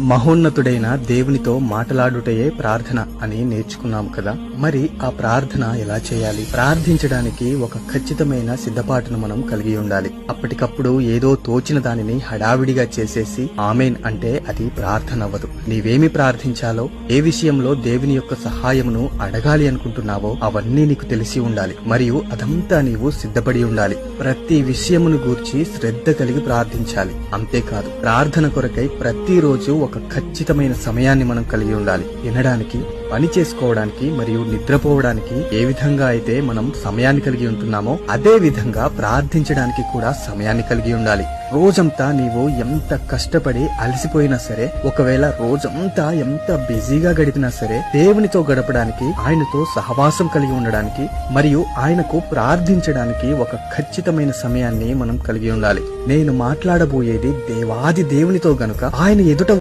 మహోన్నతుడైన దేవునితో మాట్లాడుటయే ప్రార్థన అని నేర్చుకున్నాం కదా. మరి ఆ ప్రార్థన ఎలా చేయాలి? ప్రార్థించడానికి ఒక ఖచ్చితమైన సిద్ధపాటును మనం కలిగి ఉండాలి. అప్పటికప్పుడు ఏదో తోచిన దానిని హడావిడిగా చేసేసి ఆమెన్ అంటే అది ప్రార్థన అవ్వదు. నీవేమి ప్రార్థించాలో ఏ విషయంలో దేవుని యొక్క సహాయమును అడగాలి అనుకుంటున్నావో అవన్నీ నీకు తెలిసి ఉండాలి. మరియు అదంతా నీవు సిద్ధపడి ఉండాలి. ప్రతి విషయమును గూర్చి శ్రద్ధ కలిగి ప్రార్థించాలి. అంతేకాదు ప్రార్థన కొరకై ప్రతిరోజు ఒక ఖచ్చితమైన సమయాన్ని మనం కలిగి ఉండాలి. వినడానికి పని చేసుకోవడానికి మరియు నిద్రపోవడానికి ఏ విధంగా అయితే మనం సమయాన్ని కలిగి ఉంటున్నామో అదే విధంగా ప్రార్థించడానికి కూడా సమయాన్ని కలిగి ఉండాలి. రోజంతా నీవు ఎంత కష్టపడి అలసిపోయినా సరే ఒకవేళ రోజంతా ఎంత బిజీగా గడిపినా సరే దేవునితో గడపడానికి ఆయనతో సహవాసం కలిగి ఉండడానికి మరియు ఆయనకు ప్రార్థించడానికి ఒక ఖచ్చితమైన సమయాన్ని మనం కలిగి ఉండాలి. నేను మాట్లాడబోయేది దేవాది దేవునితో గనుక ఆయన ఎదుట